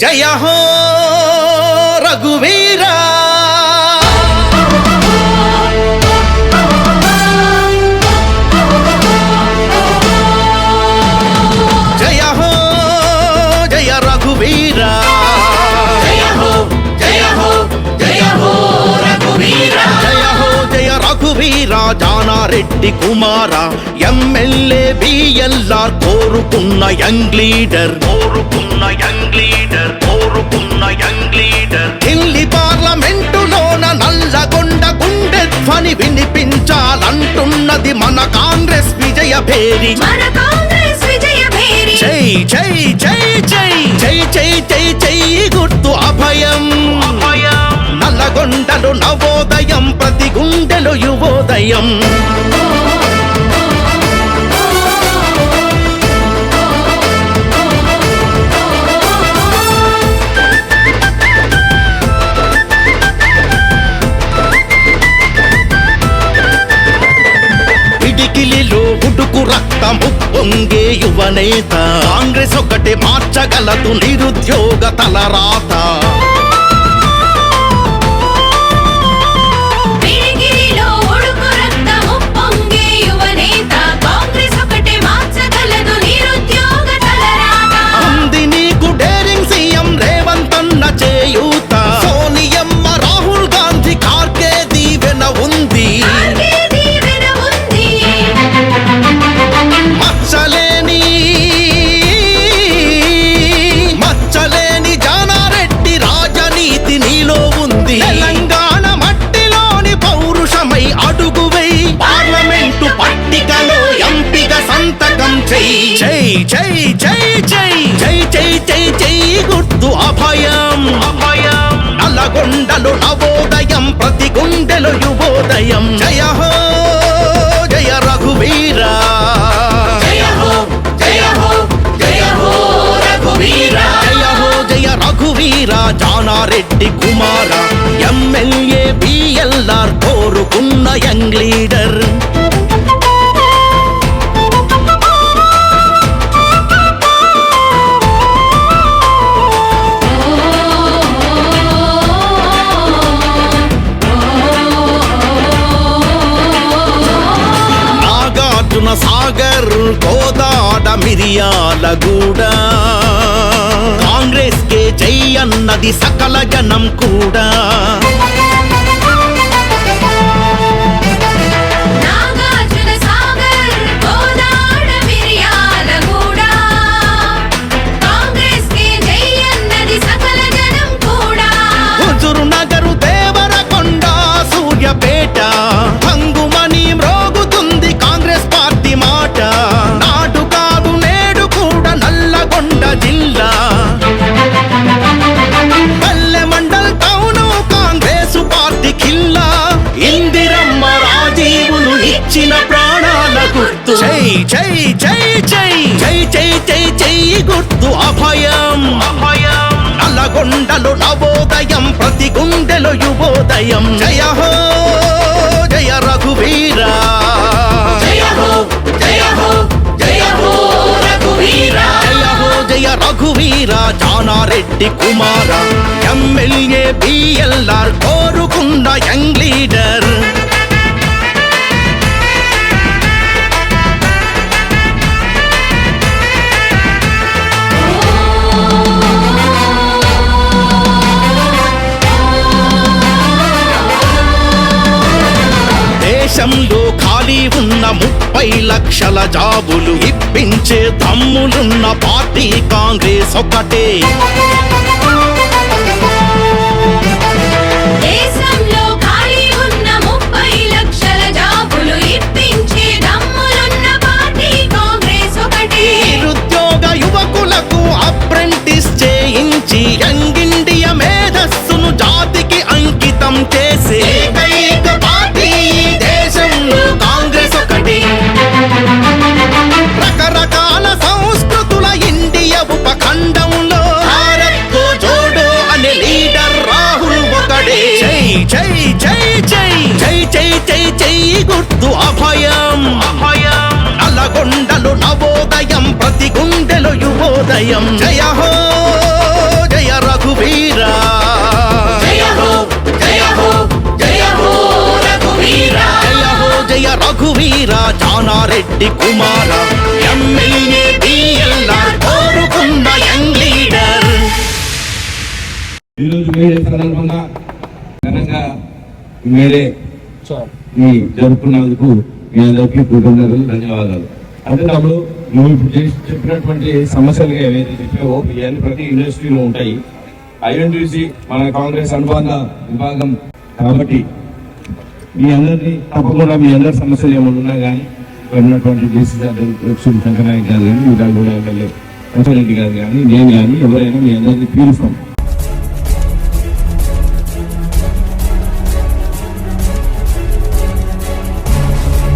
जय हो रघुवीरा రఘువీరా జానారెడ్డి కుమార MLA BLR కోరుకున్న యంగ్ లీడర్. కోరుకున్న యంగ్ లీడర్ కోరుకున్న యంగ్ లీడర్. ఢిల్లీ పార్లమెంటులోన నల్లగొండ గుండె ధ్వని వినిపించాలంటున్నది మన కాంగ్రెస్ విజయ భేరి. మన కాంగ్రెస్ విజయ భేరి. జై జై జై జై జై జై జై జై గుర్తు అభయం. కొండలు నవోదయం ప్రతి గుండెలు యువోదయం. పిడికిలిలో ఉడుకు రక్తము పొంగే యువనేత కాంగ్రెస్ ఒకటి మార్చగలదు నిరుద్యోగ తలరాత. జై జై జై జై జై జై జై గుర్తు అభయం. అభయం నల్లగొండలు నవోదయం ప్రతి గుండెలు యువోదయం. జయ హో జయ రఘువీరా. జయ హో జయ హో జయ హో రఘువీరా. జయ హో జయ కుమార. ఎమ్మెల్యే బిఎల్ఆర్ కోరుకున్న యంగ్ లీడర్. కోదాడ మిరియాల మిరియాలగూడ. కాంగ్రెస్ కే జై అన్నది సకల జనం కూడా. జై జై జై జై జై జై జై గుర్తు అభయం. అభయం. నల్లగొండలు నవోదయం ప్రతి గుండెలు యువోదయం. జయ హో జయ రఘువీరా. కుమార. ఎమ్మెల్యే బిఎల్ఆర్ కోరుకున్న యంగ్ లీడర్. దేశంలో ఖాళీ ఉన్న ముప్పై లక్షల జాబులు ఇప్పించే తమ్ములున్న పార్టీ కాంగ్రెస్ ఒకటే గుర్తు అభయం. నల్లగొండలు నవోదయం ప్రతి గుండెలు యువోదయం. జయ హో జయ రఘువీర. జయ రఘువీరా. జానారెడ్డి కుమార. ఈరోజు మీరే సందర్భంగా ఘనంగా మీరే జరుపుకున్నందుకు మీ అందరికీ కృతజ్ఞతలు ధన్యవాదాలు. అంటే తమ్ముడు నువ్వు ఇప్పుడు చెప్పినటువంటి సమస్యలు ఏవైతే చెప్పావో ఇవన్నీ ప్రతి ఇండస్ట్రీలో ఉంటాయి. ఐఎన్టీసీ మన కాంగ్రెస్ అనుబంధ విభాగం కాబట్టి మీ అందరినీ తప్పకుండా మీ అందరి సమస్యలు ఏమైనా ఉన్నా కానీ ఉన్నటువంటి జేసీ శంకరనాయక్ గారు కానీ వీరాగూడ ఎమ్మెల్యే రెడ్డి గారు కానీ నేను కానీ ఎవరైనా మీ అందరినీ పీలుస్తాం.